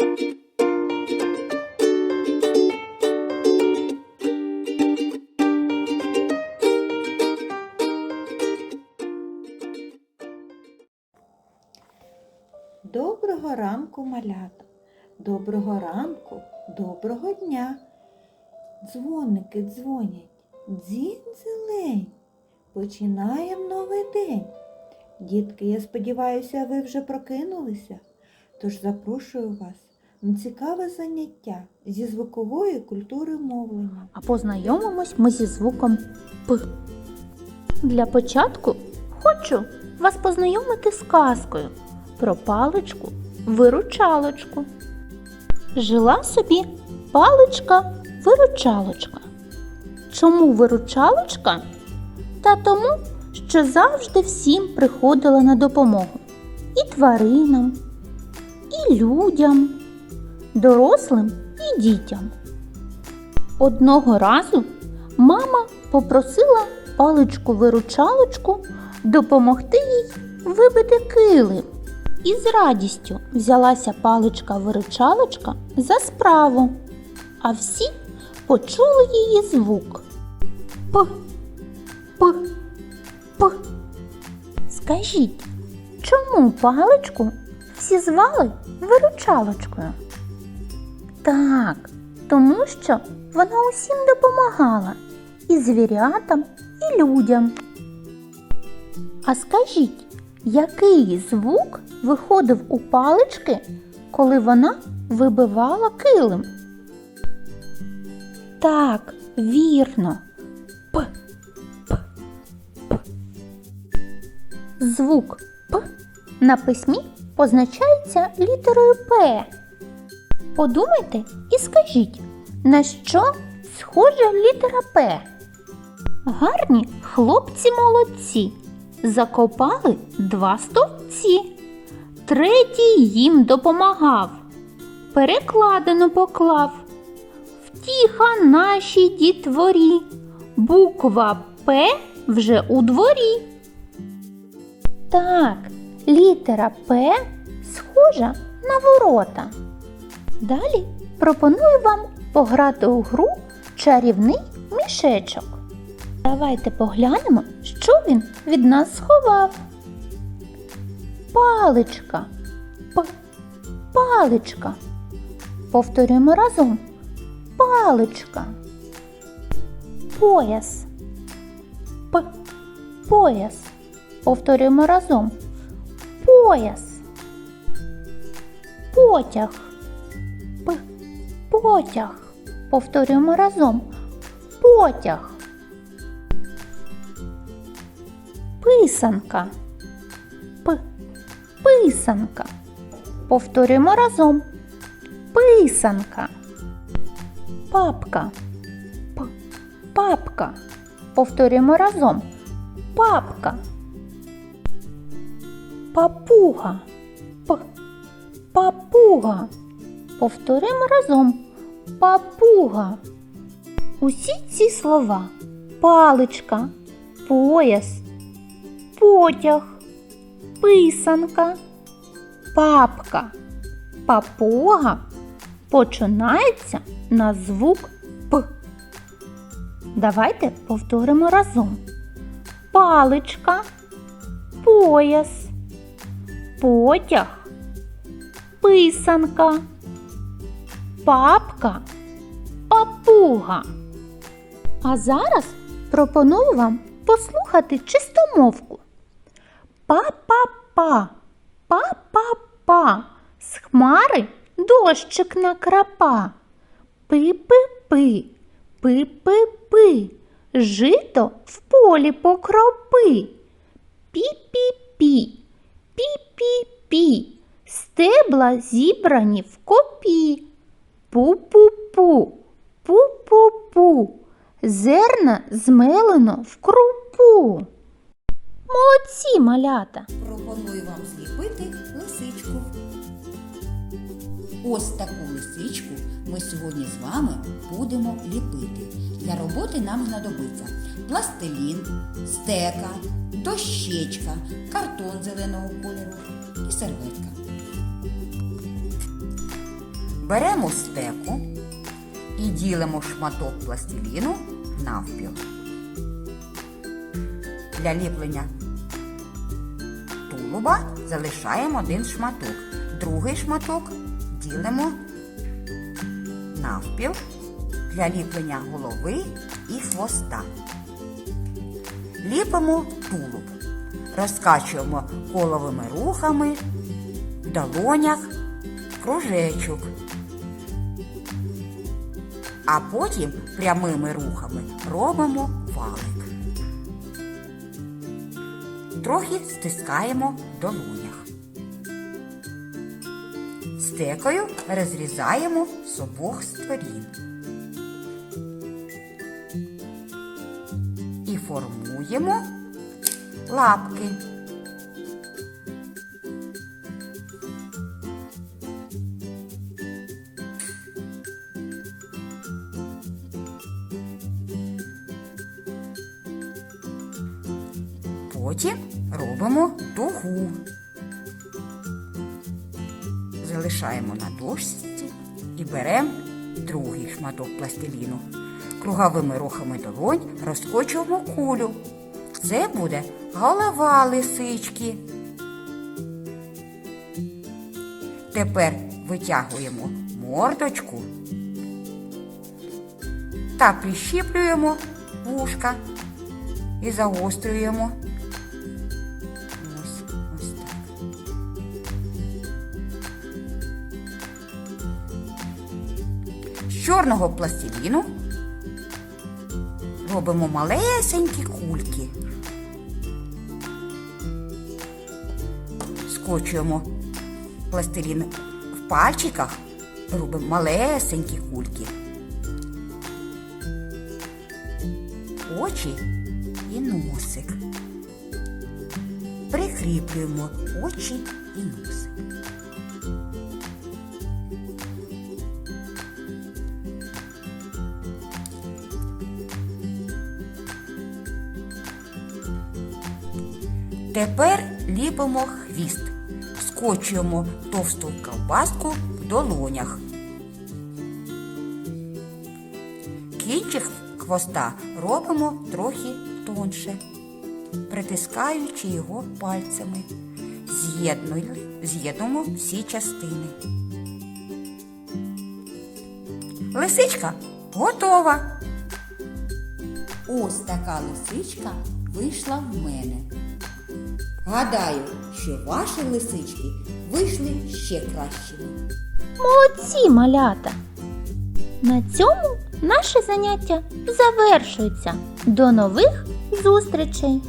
Доброго ранку, малята. Доброго ранку, доброго дня. Дзвоники дзвонять, дзінь зелень. Починаємо новий день. Дітки, я сподіваюся, ви вже прокинулися. Тож запрошую вас цікаве заняття зі звукової культури мовлення. А познайомимось ми зі звуком П. Для початку хочу вас познайомити з казкою про паличку виручалочку. Жила собі паличка виручалочка. Чому виручалочка? Та тому, що завжди всім приходила на допомогу і тваринам, і людям, дорослим і дітям. Одного разу мама попросила паличку-виручалочку допомогти їй вибити килим. І з радістю взялася паличка-виручалочка за справу, а всі почули її звук. П, п, п. Скажіть, чому паличку всі звали виручалочкою? Так, тому що вона усім допомагала і звірятам, і людям. А скажіть, який звук виходив у палички, коли вона вибивала килим? Так, вірно. П. П. П. Звук П на письмі позначається літерою П. Подумайте і скажіть, на що схожа літера П? Гарні хлопці молодці. Закопали два стовпці. Третій їм допомагав. Перекладено поклав. Втіха нашій дітворі. Буква П вже у дворі. Так, літера П схожа на ворота. Далі пропоную вам пограти у гру чарівний мішечок. Давайте поглянемо, що він від нас сховав. Паличка. П. Паличка. Повторюємо разом. Паличка. Пояс. П. Пояс. Повторюємо разом. Пояс. Потяг. Потяг. Повторюємо разом. Потяг. Писанка. П. Писанка. Повторюємо разом. Писанка. Папка. П. Папка. Повторюємо разом. Папка. Папуга. П. Папуга. Повторимо разом. Папуга. Усі ці слова паличка, пояс, потяг, писанка, папка, папуга починаються на звук П. Давайте повторимо разом. Паличка, пояс, потяг, писанка, папка, папуга. А зараз пропоную вам послухати чистомовку. Па-па-па, па-па-па, з хмари дощик накрапа. Пи-пи-пи, пи-пи-пи, жито в полі покропи. Пі-пі-пі, пі-пі-пі, стебла зібрані в копі. Пу-пу-пу, пу-пу-пу, зерна змелено в крупу. Молодці, малята! Пропоную вам зліпити лисичку. Ось таку лисичку ми сьогодні з вами будемо ліпити. Для роботи нам знадобиться пластилін, стека, дощечка, картон зеленого кольору Беремо стеку і ділимо шматок пластиліну навпіл. Для ліплення тулуба залишаємо один шматок. Другий шматок ділимо навпіл для ліплення голови і хвоста. Ліпимо тулуб. Розкачуємо коловими рухами, в долонях, кружечок. А потім прямими рухами робимо валик. Трохи стискаємо в долонях. Стекою розрізаємо з обох сторін. І формуємо лапки. Потім робимо дугу. Залишаємо на дошці і беремо другий шматок пластиліну. Круговими рухами долонь розкочуємо кулю. Це буде голова лисички. Тепер витягуємо мордочку та прищіплюємо вушка і загострюємо. Чорного пластиліну робимо малесенькі кульки. Скочуємо пластилін в пальчиках, робимо малесенькі кульки. Очі і носик. Прикріплюємо очі і носик. Тепер ліпимо хвіст. Скочуємо товсту ковбаску в долонях. Кінчик хвоста робимо трохи тонше, притискаючи його пальцями. З'єднуємо всі частини. Лисичка готова. Ось така лисичка вийшла в мене. Гадаю, що ваші лисички вийшли ще кращими. Молодці, малята! На цьому наше заняття завершується. До нових зустрічей!